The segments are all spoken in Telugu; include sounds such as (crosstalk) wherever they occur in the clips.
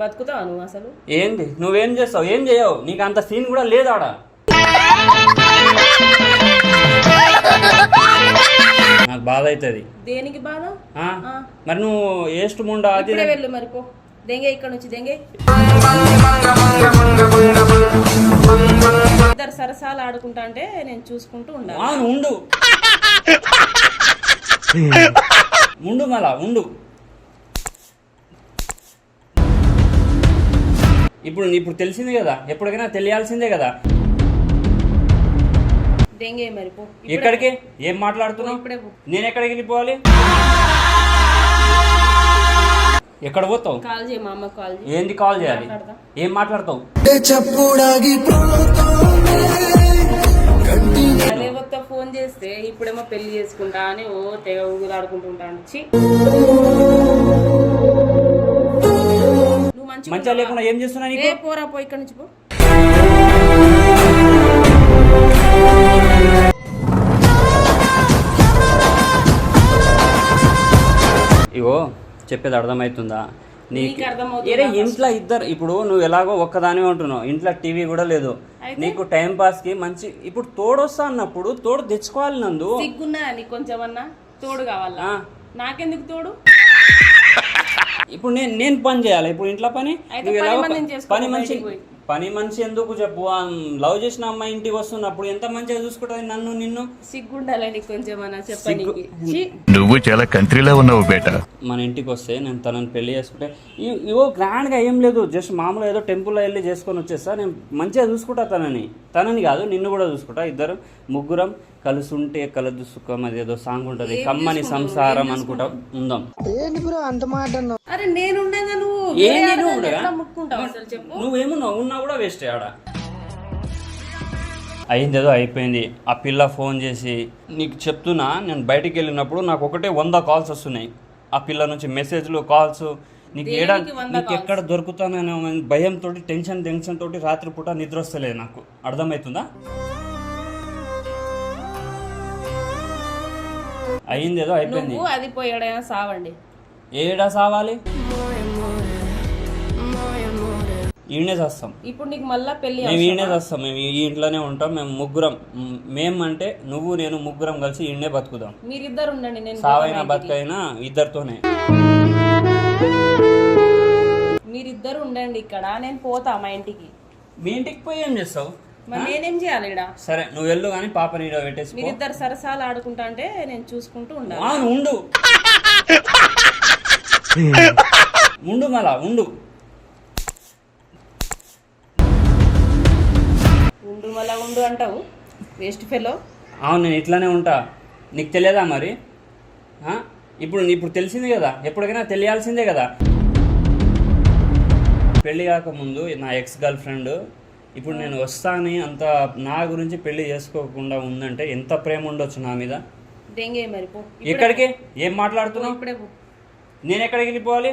బతుకుతావా నువ్వు అసలు. ఏంది? నువ్వేం చేస్తావు? ఏం చేయవు? నీకు అంత సీన్ కూడా లేదు ఆడ నాకు బాధ అవుతుంది దేనికి బాధ? ఆ? మరి నువ్వు ఏస్ట్ ముండా అది ఇప్పుడే వెళ్ళు మరి పో. దెంగే ఇక్కడ నుంచి దెంగే. ఇద్దరు సరసాలు ఆడుకుంటా అంటే నేను చూసుకుంటూ ఉండాలి. ఉండు. (laughs) ఉండు మళ్ళా ఉండు. ఇప్పుడు ఇప్పుడు తెలిసింది కదా. ఎప్పటికైనా తెలియాల్సిందే కదా. దెంగే మరి పో. ఇప్పుడే ఎక్కడికి ఏం మాట్లాడుతున్నావు? ఇప్పుడే పో. నేను ఎక్కడికి వెళ్ళిపోవాలి? ఎక్కడ పోతావు? కాల్ చేయి మా అమ్మ కాల్ చేయి. ఏంది కాల్ చేయాలి? మాట్లాడతా. ఏం మాట్లాడతావు? ఫోన్ చేస్తే ఇప్పుడేమో పెళ్ళి చేసుకుంటా అని ఓ తెగ ఊగులాడుకుంటుంటాను ఛీ. మంచిగా? లేకుండా ఏం చేస్తున్నా పోరా పో ఇక్కడ నుంచి పో. ఇగో చెప్పేది అర్థమవుతుందా నీకు ఏరే ఇంట్లో ఇద్దరు ఇప్పుడు నువ్వు ఎలాగో ఒక్కదానివే ఉంటున్నావు. ఇంట్లో టీవీ కూడా లేదు? నీకు టైం పాస్కి మంచి ఇప్పుడు తోడు వస్తా అన్నప్పుడు తోడు తెచ్చుకోవాలి నందు. సిగ్గున్నా నీకు కొంచెమన్నా? తోడు కావాలా. నాకెందుకు తోడు? ఇప్పుడు నేను నేను పని చేయాలి. ఇప్పుడు ఇంట్లో పని పని చేసుకో పని మనిషి ఎందుకు చెప్పు? ఆ లవ్ చేసిన అమ్మాయి ఇంటికి వస్తున్నప్పుడు ఎంత మంచిగా చూసుకుంటుంది నన్ను నిన్ను? సిగ్గుండాలి నీకు కొంచెమన్నా సిగ్గు- చెప్పనీకి ఛీ. నువ్వు చాలా కంట్రీలో ఉన్నావు బేటా. మన ఇంటికి వస్తే నేను తనని పెళ్ళి చేసుకుంటే ఇ- ఇవో గ్రాండ్గా ఏం లేదు. జస్ట్ మామూలుగా ఏదో టెంపుల్లో వెళ్ళి చేసుకొని వచ్చేస్తా. నేను మంచిగా చూసుకుంటా తనని. తనని కాదు నిన్ను కూడా చూసుకుంటా. ఇద్దరు ముగ్గురం కలిసి ఉంటే కలదు సుఖం అది ఏదో సాంగ్ ఉంటుంది. కమ్మని? సంసారం అనుకుంటా. ఉందాం. అరే నేనుండగా నువ్వు ఏం వేరే నేను ఆడదాన్ని ఉండగా? ఎట్లా ముట్టుకుంటావు అసలు చెప్పు. నువ్వేమున్నావు? ఉన్నా కూడా వేస్ట్ ఆడ అయిందేదో అయిపోయింది. ఆ పిల్ల ఫోన్ చేసి నీకు చెప్తున్నా నేను బయటికి వెళ్ళినప్పుడు నాకు ఒకటే వంద కాల్స్ వస్తున్నాయి. ఆ పిల్ల నుంచి మెసేజ్లు కాల్స్ నీకు ఏడా నీకు ఎక్కడ దొరుకుతాననే భయంతో టెన్షన్ టెన్షన్ తోటి రాత్రిపూట నిద్ర వస్తలేదు నాకు. అర్థమవుతుందా? అయిందేదో అయిపోయింది. నువ్వు అది పోయాడైనా సావండి. ఏడా సావాలి? ఈయనే చేస్తాం. ఇప్పుడు నీకు మళ్ళా పెళ్ళి మేము ఈయనే చేస్తాం. మేము ఈ ఇంట్లోనే ఉంటాం. మేము ముగ్గురం. మ్, మేం అంటే నువ్వు నేను ముగ్గురం కలిసి ఈయనే బతుకుదాం. మీరిద్దరు ఉండండి నేను సావైనా బతుకైనా ఇద్దరితోనే. మీరిద్దరు ఉండండి ఇక్కడ. నేను పోతా మా ఇంటికి. మీ ఇంటికి పోయి ఏం చేస్తావు? మరి నేనేం చేయాలి ఇక్కడ సరే నువ్వు వెళ్ళు కానీ పాప నీడో పెట్టేసి పో. మీరిద్దరు సరసాలు ఆడుకుంటా అంటే నేను చూసుకుంటూ ఉండాలి. ఉండు. (laughs) ఉండు మళ్ళా ఉండు. ఉండు మళ్ళా ఉండు అంటావు? వేస్ట్ ఫెలో అవును నేను ఇట్లానే ఉంటా. నీకు తెలియదా మరి? ఇప్పుడు ఇప్పుడు తెలిసింది కదా. ఎప్పటికైనా తెలియాల్సిందే కదా. పెళ్ళి కాకముందు నా ఎక్స్ గర్ల్ ఫ్రెండ్ ఇప్పుడు నేను వస్తానని అంత నా గురించి పెళ్ళి చేసుకోకుండా ఉందంటే ఎంత ప్రేమ ఉండొచ్చు నా మీద? దెంగే మరి పో. ఇప్పుడే ఎక్కడికి? ఏం మాట్లాడుతున్నావు? ఇప్పుడే పో. నేను ఎక్కడికి వెళ్ళిపోవాలి?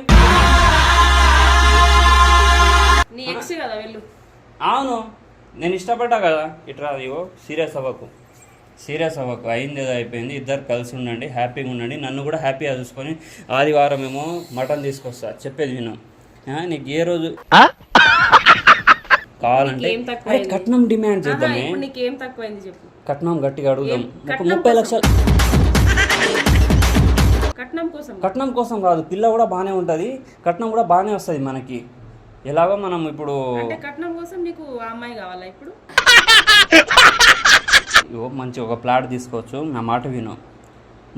నీ ఎక్స్ కదా వెళ్ళు. అవును. నేను ఇష్టపడ్డా కదా. ఇట్రా ఇవో సీరియస్ అవ్వకు. సీరియస్ అవ్వకు. అయింది ఏదో అయిపోయింది. ఇద్దరు కలిసి ఉండండి హ్యాపీగా ఉండండి. నన్ను కూడా హ్యాపీగా చూసుకొని ఆదివారం ఏమో మటన్ తీసుకొస్తా. చెప్పేది విను. ఆ, నీకు ఏ రోజు కావాలంటే కట్నం డిమాండ్ చేద్దామే. కట్నం గట్టిగా అడుగుదాం. ఒక ముప్పై? లక్షలు. కట్నం కోసం. కట్నం కోసం కాదు పిల్ల కూడా బాగానే ఉంటుంది. కట్నం కూడా బాగానే వస్తుంది మనకి. ఎలాగో మనం ఇప్పుడు అంటే కట్నం కోసం నీకు ఆ అమ్మాయి కావాలా ఇప్పుడు? మంచి ఒక ప్లాట్ తీసుకోవచ్చు నా మాట విను.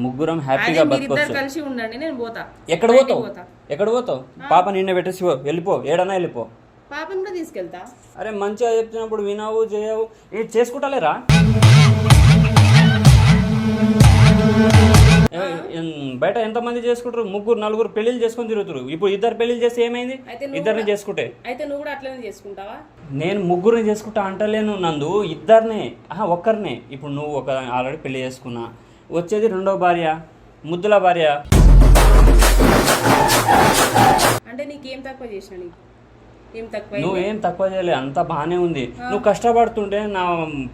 ముగ్గురం హ్యాపీగా బతకొచ్చు. కలిసి ఉండండి నేను పోతా. ఎక్కడ పోతావు? పోతా. ఎక్కడ పోతావు? పాప నిన్న పెట్టేసి వెళ్ళిపో ఏడన్నా వెళ్ళిపో. పాపను కూడా తీసుకెళ్తా. అరే మంచిగా చెప్తున్నప్పుడు వినవు చేయవు. ఏ చేసుకుంటలేరా? బయట ఎంతమంది చేసుకుంటారు? ముగ్గురు నలుగురు పెళ్ళిళ్ళు చేసుకొని తిరుగుతారు ఇప్పుడు ఇద్దరు పెళ్ళిళ్ళు చేస్తే ఏమైంది? ఇద్దరిని చేసుకుంటే. అయితే నువ్వు కూడా అట్లనే చేసుకుంటావా? నేను ముగ్గురిని చేసుకుంటా అంటలేను నందు. ఇద్దరినే ఆహా ఒక్కరినే. ఇప్పుడు నువ్వు ఒక ఆల్రెడీ పెళ్ళి చేసుకున్నా. వచ్చేది రెండో భార్య ముద్దుల భార్య. అంటే నీకేం తక్కువ చేసిన నీకు? నువ్వేం తక్కువ చేయలే అంత బాగానే ఉంది. నువ్వు కష్టపడుతుంటే నా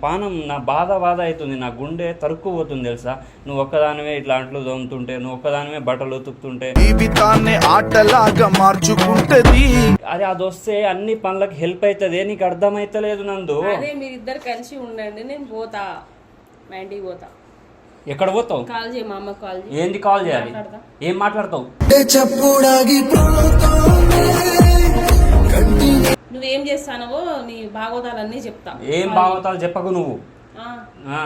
పానం నా బాధ బాధ అవుతుంది నా గుండె తరుక్కుపోతుంది తెలుసా? నువ్వు ఒక్కదానివే ఇట్లా అంట్లు దోముతుంటే నువ్వు ఒక్కదానివే బట్టలు ఉతుకుతుంటే. జీవితాన్ని ఆటలాగా మార్చుకుంటది. అది అది వస్తే అన్ని పనులకు హెల్ప్ అవుతుంది నీకు అర్థమైతలేదు నందు. అదే మీరిద్దరు కలిసి ఉండండి నేను పోతా. మా ఇంటికి పోతా. ఎక్కడ పోతావు? కాల్ చేయి మా అమ్మకి కాల్ చేయి. ఏంది కాల్ చేయాలి. ఏం మాట్లాడతావు? నువ్వేం చేస్తానవో నీ భాగవతాలన్నీ చెప్తా. ఏం బాగోతాలు చెప్పకు నువ్వు. ఆ, ఆ.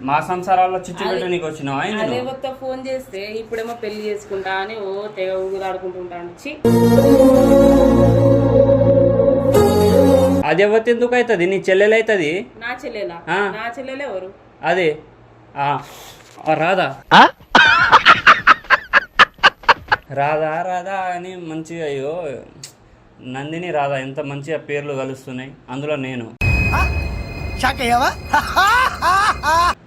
మా సంసారాల్లో చిచ్చు పెట్టడానికి వచ్చినావా అదే? కొత్త ఫోన్ చేస్తే ఇప్పుడేమో పెళ్ళి చేసుకుంటా అని ఓ తెగ ఊగులాడుకుంటుంటాను చి అది ఎవరి ఎందుకు అవుతుంది? నీ చెల్లెలు అవుతుంది? నా చెల్లెలా? ఆ. నా చెల్లెలు ఎవరు? అదే. ఆ, ఆ, రాధా రాధా అని మంచిగా అయ్యో నందిని రాధా ఎంత మంచిగా పేర్లు కలుస్తున్నాయి. అందులో నేను.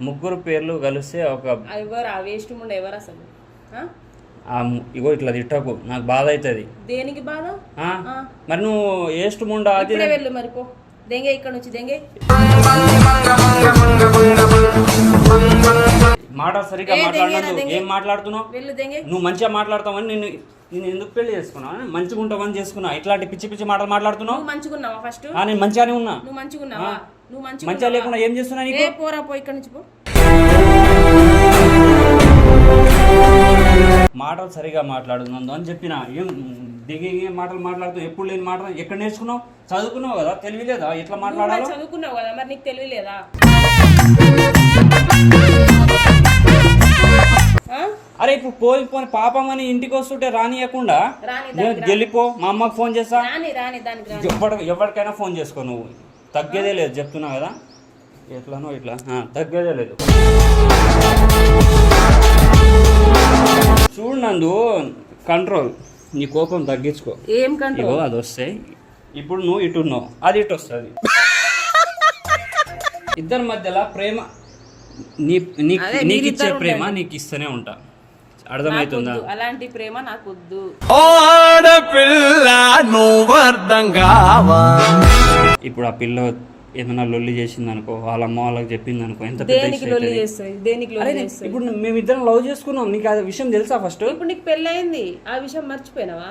ముగ్గురు పేర్లు కలిస్తే ఒక ఎవరు అసలు? ఇగో ఇట్లా తిట్టకు నాకు బాధ అవుతుంది దేనికి బాధ? ఆ. మరి నువ్వు ఏస్ట్ ముండా వెళ్ళు మరి పో. దెంగే ఇక్కడ నుంచి దెంగే. మాట దెంగేనా, దెంగే. ఏం మాట్లాడుతున్నావు? నువ్వు మంచిగా మాట్లాడతావని నేను నేను ఎందుకు పెళ్ళి చేసుకున్నావు? మంచిగా ఉంటావని చేసుకున్నా ఇట్లాంటి పిచ్చి పిచ్చి మాటలు మాట్లాడుతున్నావు? మంచిగున్నావా ఫస్ట్? నేను మంచిగానే ఉన్నా. నువ్వు మంచిగున్నావా. నువ్వు మంచిగా మంచిగా లేకుండా ఏం చేస్తున్నా నీకు? పోరా పో ఇక్కడ నుంచి పో. మాటలు సరిగా మాట్లాడునందు అని చెప్పిన. ఏం దిగి ఏం మాటలు మాట్లాడుతూ ఎప్పుడు లేని మాటలు ఎక్కడ నేర్చుకున్నావు? చదువుకున్నావు కదా? తెలివి లేదా ఎట్లా మాట్లాడాలో? చదువుకున్నావు కదా? మరి నీకు తెలియలేదా? అరే ఇప్పుడు పోయి పోని పాపం అని ఇంటికి వస్తుంటే రానియకుండా రాని నేను వెళ్ళిపో మా అమ్మకి ఫోన్ చేస్తా. ఎవరి ఎవరికైనా ఫోన్ చేసుకో నువ్వు. తగ్గేదే లేదు చెప్తున్నా కదా. ఎట్లానో ఇట్లా. తగ్గేదే లేదు. చూడు నందు కంట్రోల్ నీ కోపం తగ్గించుకో. ఏం కంట్రోల్ అది వస్తాయి ఇప్పుడు నువ్వు ఇటు ఉన్నావు. అది ఇటు వస్తుంది. (laughs) ఇద్దరి మధ్యలో ప్రేమ నీ నీకు నీకు ఇచ్చే ప్రేమ. నీకు ఇస్తూనే ఉంటా. అర్థమవుతుందా. అలాంటి ప్రేమ నాకొద్దు. ఆడపిల్ల నువ్వు అర్థం కావా? ఇప్పుడు ఆ పిల్ల ఏమైనా లొల్లి చేసింది అనుకో వాళ్ళ అమ్మ వాళ్ళకి చెప్పింది అనుకో ఎంత పెద్ద దేనికి లొల్లి. చేస్తుంది దేనికి లొల్లి చేస్తుంది ఇప్పుడు మేమిద్దరం లవ్ చేసుకున్నాం నీకు ఆ విషయం తెలుసా ఫస్ట్? ఇప్పుడు నీకు పెళ్ళయింది. ఆ విషయం మర్చిపోయినావా?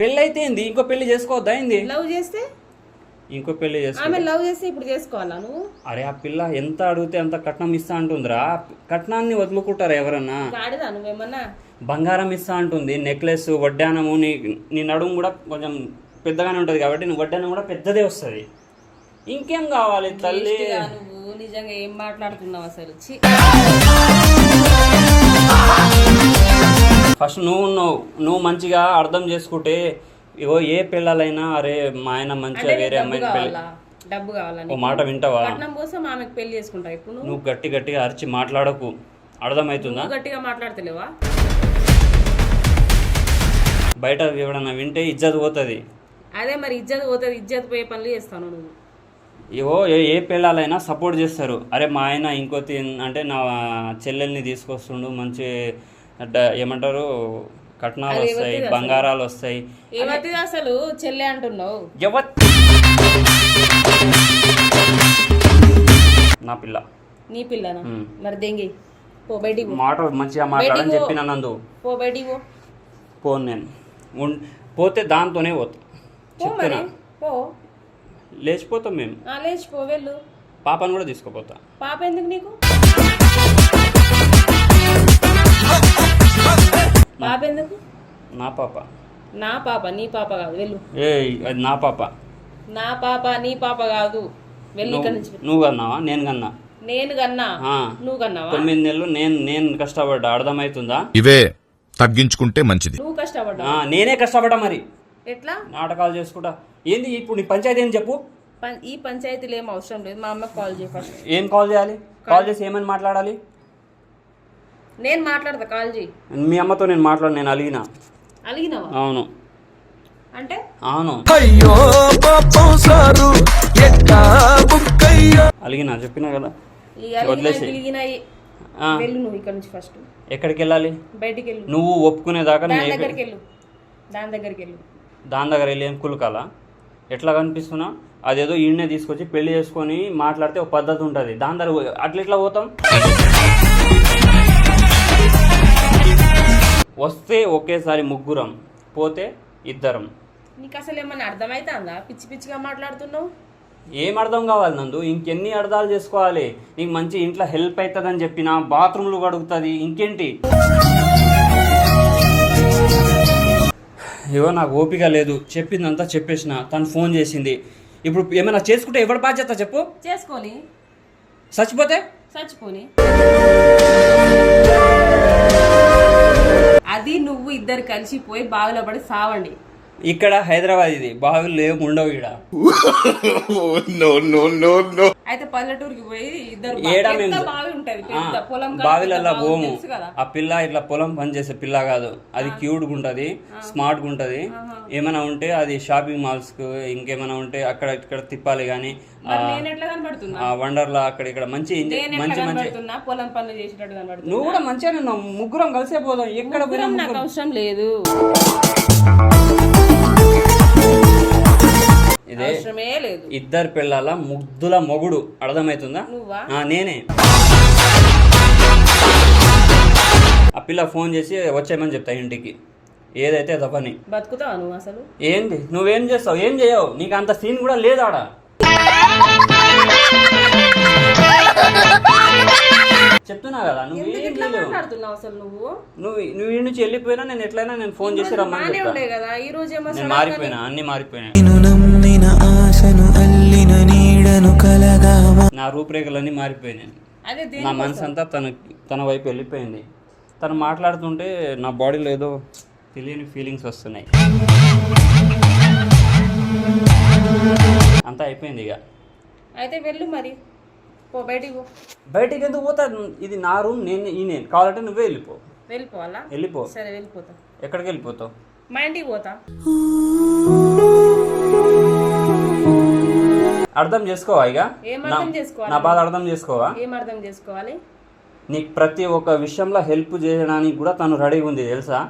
పెళ్ళి అయితే ఏంది? ఇంకో పెళ్ళి చేసుకోవద్దా ఏంది? లవ్ చేస్తే? ఇంకో పెళ్ళి ఆమె లవ్ ఇప్పుడు చేసుకోవాలా నువ్వు? అరే ఆ పిల్ల ఎంత అడిగితే అంత కట్నం ఇస్తా అంటుందిరా. కట్నాన్ని వదులుకుంటారా ఎవరన్నా? నువ్వేమన్నా? బంగారం ఇస్తా అంటుంది. నెక్లెస్ వడ్డానము నీ నీ నడుము కూడా కొంచెం పెద్దగానే ఉంటుంది కాబట్టి నీ వడ్డానం కూడా పెద్దదే వస్తుంది. ఇంకేం కావాలి తల్లి? నువ్వు నిజంగా ఏం మాట్లాడుతున్నావు అసలు. ఫస్ట్ నువ్వు నువ్వు మంచిగా అర్థం చేసుకుంటే ఇగో ఏ పిల్లలైనా అరే మా ఆయన మంచిగా వేరే పెళ్ళి కావాలా? డబ్బు కావాలా ఓ? మాట వింటావా? కట్నం కోసం ఆమెకు పెళ్ళి చేసుకుంటావు ఇప్పుడు నువ్వు? గట్టి గట్టిగా అరిచి మాట్లాడకు. అర్థమవుతుందా గట్టిగా మాట్లాడతలేవా? బయట ఎవడన్నా వింటే ఇజ్జత్ పోతుంది. అదే మరి ఇజ్జత్ పోతుంది ఇజ్జత్ పోయే పనులు చేస్తాను నువ్వు? ఇగో ఏ పిల్లలైనా సపోర్ట్ చేస్తారు. అరే మా ఆయన ఇంకోటి అంటే నా చెల్లెల్ని తీసుకొస్తుండు మంచి ఏమంటారు కట్నాలు వస్తాయి? బంగారాలు వస్తాయి. అసలు చెల్లె అంటున్నావు. నా పిల్ల. నీ పిల్లనా? మ్. మరి దెంగి? పో బయటికి పో. మాట మంచిగా మాట్లాడని బయటికి పో. చెప్పిన నందు. పో బయటికి పో. పోను నేను. ఉన్- పోతే దాంతోనే పోతా. పో మరి చెప్తున్నా పో. లేచిపోతాం మేము. ఆ, లేచి పో వెళ్ళు. పాపను కూడా తీసుకుపోతా. పాప ఎందుకు నీకు? పాప ఎందుకు? నా పాప. నా పాప నీ పాప కాదు వెళ్ళు. ఏ అది నా పాప. నా పాప నీ పాప కాదు. వెళ్ళు ఇక్కడ నుంచి. నువ్వు కన్నావా? నేను కన్నా. నేను కన్నా? ఆ. నువ్వు కన్నావా? తొమ్మిది నెలలు నేను నేను కష్టపడ్డా? అర్థమవుతుందా ఇవే తగ్గించుకుంటే మంచిది. నువ్వు ఆ, కష్టపడ్డావు నేనే కష్టపడ్డా మరి. ఎట్లా? నాటకాలు చేసుకుంటా. ఏంది ఇప్పుడు నీ పంచాయతీ ఏం చెప్పు? ఈ పంచాయతీలో ఏం అవసరం లేదు. మా అమ్మకి కాల్ చేయి ఫస్ట్. ఏం కాల్ చేయాలి? కాల్ చేసి ఏమని మాట్లాడాలి? నేను మాట్లాడతా కాల్ చేయి. మీ అమ్మతో నేను మాట్లాడు నేను అలిగిన. అలిగినావా? అవును. అంటే? అవును. అయ్యో పాపం సారు ఎట్టా బుక్కయ్యా అలిగిన చెప్పినా కదా? ఆ, వెళ్ళు నువ్వు ఇక్కడ నుంచి ఫస్ట్. ఎక్కడికి వెళ్ళాలి బయటికి వెళ్ళు నువ్వు ఒప్పుకునేదాకా దాని నేను దగ్గరికి వెళ్ళు దాని దగ్గరికి వెళ్ళు దాని దగ్గర వెళ్ళి ఏం కులకాల? ఎట్లా కనిపిస్తున్నా? అదేదో ఈయన్నే తీసుకొచ్చి పెళ్ళి చేసుకొని మాట్లాడితే ఒక పద్ధతి ఉంటుంది. దాని దగ్గర అట్లా ఎట్లా పోతాం? వస్తే ఒకేసారి ముగ్గురం పోతే ఇద్దరం. నీకు అసలు ఏమన్నా అర్థమైతుందా? పిచ్చి పిచ్చిగా మాట్లాడుతున్నావు? ఏం అర్థం కావాలి నందు? ఇంకెన్ని అర్థాలు చేసుకోవాలి? నీకు మంచి ఇంట్లో హెల్ప్ అవుతుందని చెప్పిన బాత్రూమ్లు కడుగుతుంది ఇంకేంటి? ఏవో నాకు ఓపిక లేదు. చెప్పిందంతా చెప్పేసిన తను ఫోన్ చేసింది. ఇప్పుడు ఏమైనా చేసుకుంటే ఎవరి బాధ్యత చెప్పు? చేసుకొని. చచ్చిపోతే? చచ్చిపోని. అది నువ్వు ఇద్దరు కలిసి పోయి బావిలో పడి సావండి. ఇక్కడ హైదరాబాద్ ఇది. బావిలు లేవు ఉండవు ఇక్కడ నో నో నో నో అయితే పల్లెటూరుకి పోయి ఇద్దరు బావి ఉంటది పొలం బావిలల్లా పోము. ఆ పిల్ల ఇట్లా పొలం పని చేసే పిల్ల కాదు. అది క్యూట్గా ఉంటుంది స్మార్ట్గా ఉంటుంది. ఏమైనా ఉంటే అది షాపింగ్ మాల్స్కు ఇంకేమైనా ఉంటే అక్కడ ఇక్కడ తిప్పాలి కానీ వండర్లా అక్కడ ఇక్కడ మంచి మంచి మంచి పొలం పనులు చేసేటట్టు నువ్వు కూడా మంచిగా ఉన్నావు. ముగ్గురం కలిసే పోదాం. ఎక్కడ అవసరం లేదు. ఇదే అవసరమే లేదు. ఇద్దరు పిల్లల ముద్దుల మొగుడు. అర్థమవుతుందా నువ్వా? ఆ, నేనే. ఆ పిల్ల ఫోన్ చేసి వచ్చేయమని చెప్తా ఇంటికి. ఏదైతే అది పని బతుకుతావా నువ్వు అసలు? ఏంది? నువ్వేం చేస్తావు? ఏం చేయవు? నీకు అంత సీన్ కూడా లేదు ఆడ చెప్తున్నా కదా నువ్వు ఎందుకు ఏం ఇట్లా చేయలేవు? మాట్లాడుతున్నావు అసలు నువ్వు? నువ్వు నువ్వు ఈ నుంచి వెళ్ళిపోయినా నేను ఎట్లయినా నేను ఫోన్ చేసి రమ్మని బానే చెప్తా. ఉండే కదా ఈ రోజు ఏమో నేను సడన్ మారిపోయినా అన్ని అల్లిన నీడను కలగా నా రూపురేఖలన్నీ మారిపోయినాయి. అదే నా మనసు అంతా తన తన వైపు వెళ్ళిపోయింది. తను మాట్లాడుతుంటే నా బాడీలో ఏదో తెలియని ఫీలింగ్స్ వస్తున్నాయి. అంతా అయిపోయింది ఇక. అయితే వెళ్ళు మరి. పో బయటికి పో. బయటికి ఎందుకు పోతా? ఇది నా రూమ్ నేను ఈ నేను. కావాలంటే నువ్వే వెళ్ళిపో. వెళ్ళిపోవాలా? వెళ్ళిపో. సరే వెళ్ళిపోతా. ఎక్కడికి వెళ్ళిపోతావు? మా ఇంటికి పోతా. అర్థం చేసుకోవా ఇక? నా- అర్థం చేసుకోవాలి? నా బాధ అర్థం చేసుకోవా? ఏం అర్థం చేసుకోవాలి? నీకు ప్రతి ఒక్క విషయంలో హెల్ప్ చేయడానికి కూడా తను రెడీగా ఉంది తెలుసా?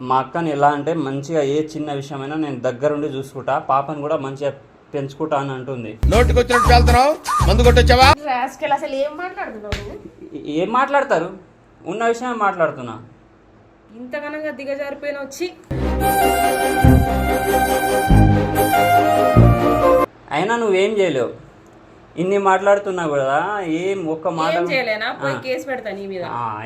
మా అక్కని ఎలా అంటే మంచిగా ఏ చిన్న విషయమైనా నేను దగ్గరుండి చూసుకుంటా పాపని కూడా మంచిగా పెంచుకుంటా అని అంటుంది. నోటికొచ్చినట్టు వెళ్తున్నావు? మందు కొట్టొచ్చావా? రాస్కెల్ అసలు ఏం మాట్లాడుతున్నావు నువ్వు? ఏ- ఏం మాట్లాడతారు? ఉన్న విషయం మాట్లాడుతున్నా. ఇంతగానంగా దిగజారిపోయిన వచ్చి. అయినా నువ్వేం చేయలేవు. ఇన్ని మాట్లాడుతున్నావు కదా ఏం ఒక్క మాట ఏం చేయలేనా పోయి కేసు పెడతా నీ మీద.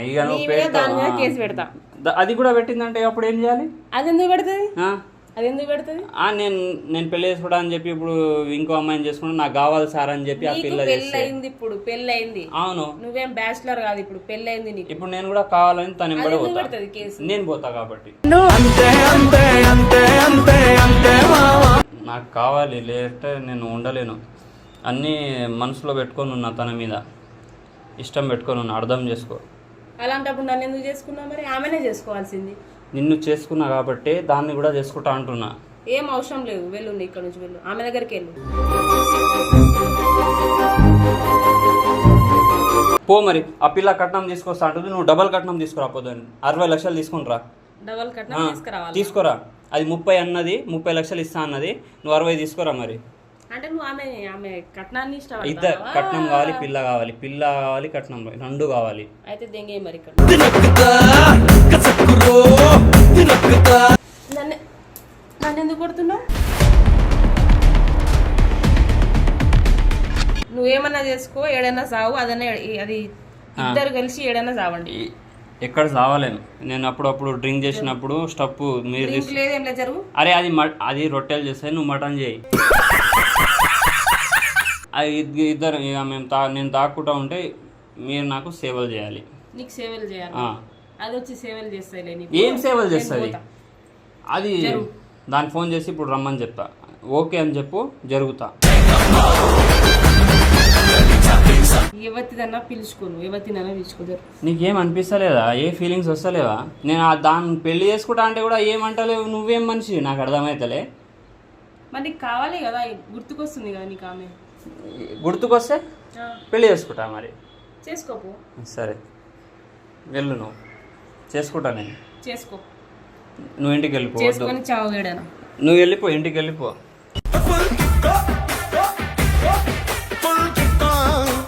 ఇక నువ్వు పెడతావా? కేసు పెడతా. ద- అది కూడా పెట్టిందంటే అప్పుడు ఏం చేయాలి? అది ఎందుకు పెడుతుంది? ఆ? అది ఎందుకు పెడుతుంది? ఆ, నేను నేను పెళ్ళి చేసుకోవడా అని చెప్పి ఇప్పుడు ఇంకో అమ్మాయిని చేసుకుంటా నాకు కావాలి సార్ అని చెప్పి ఆ నీకు పిల్ల పెళ్ళి చేస్తే. అయింది ఇప్పుడు పెళ్ళి అయింది అవును. నువ్వేం బ్యాచులర్ కాదు ఇప్పుడు పెళ్ళి అయింది నీకు. ఇప్పుడు నేను కూడా కావాలని తను అది ఎంబడి ఎందుకు పోతా. పెడుతుంది కేసు? నేను పోతా కాబట్టి. అంతే అంతే అంతే అంతే. కావాలి లేదంటే నేను ఉండలేను. అన్నీ మనసులో పెట్టుకొని ఉన్నా తన మీద. ఇష్టం పెట్టుకొని ఉన్నా అర్థం చేసుకో. అలాంటప్పుడు నన్ను ఎందుకు చేసుకున్నావు మరి? ఆమెనే చేసుకోవాల్సింది. నిన్ను చేసుకున్నా కాబట్టి దాన్ని కూడా చేసుకుంటా అంటున్నా. ఏం అవసరం లేదు వెళ్ళు ఇక్కడ నుంచి వెళ్ళు. ఆమె దగ్గరికి వెళ్ళు. పో మరి. ఆ పిల్ల కట్నం తీసుకొస్తా అంటుంది నువ్వు డబల్ కట్నం తీసుకురాపోదని అరవై లక్షలు తీసుకుని రా. డబల్ కట్నం తీసుకురావాలి. తీసుకోరా. అది ముప్పై అన్నది ముప్పై లక్షలు ఇస్తా అన్నది. నువ్వు అరవై తీసుకోరా మరి. అంటే నువ్వు ఆమె ఆమె కట్నాన్ని ఇద్దరు ఇష్టపడతావా కట్నం కావాలి పిల్ల కావాలి. పిల్ల కావాలి కట్నం రెండు కావాలి. అయితే దెంగే మరి నన్ను నన్ను ఎందుకు కొడుతున్నావు? నువ్వేమన్నా చేసుకో ఏడైనా సావు అదన్నా అది ఇద్దరు కలిసి ఏడైనా సావండి. ఎక్కడ చావలేను. నేను అప్పుడప్పుడు డ్రింక్ చేసినప్పుడు స్టప్ మీరు అరే అది అది రొట్టెలు చేస్తే నువ్వు మటన్ చేయి. అది ఇద్- ఇద్దరు ఇక మేము తా నేను తాక్కుంటా ఉంటే మీరు నాకు సేవలు చేయాలి. నీకు సేవలు చేయాలి. ఆ. అది వచ్చి సేవలు ఏం సేవలు చేస్తుంది. అది దానికి ఫోన్ చేసి ఇప్పుడు రమ్మని చెప్తా. ఓకే అని చెప్పు జరుగుతా. ఎవరిదన్నా పిలుచుకోను ఎవరినైనా పిలుచుకో జరుగు నీకేం అనిపిస్తలేదా ఏ ఫీలింగ్స్ వస్తలేవా? నేను దాన్ని పెళ్ళి చేసుకుంటా అంటే కూడా ఏమంటలేవు? నువ్వేం మనిషి? నాకు అర్థమవుతలే మరి నీకు కావాలి కదా? గుర్తుకొస్తుంది కదా నీకు ఆమె. గుర్తుకొస్తే? పెళ్ళి చేసుకుంటా మరి. చేసుకోపో సరే. వెళ్ళు నువ్వు. చేసుకుంటా నేను. చేసుకో. నువ్వు ఇంటికి వెళ్ళిపో వద్దు. చేసుకొని చావు వేడనా నువ్వు వెళ్ళిపో ఇంటికి వెళ్ళిపో.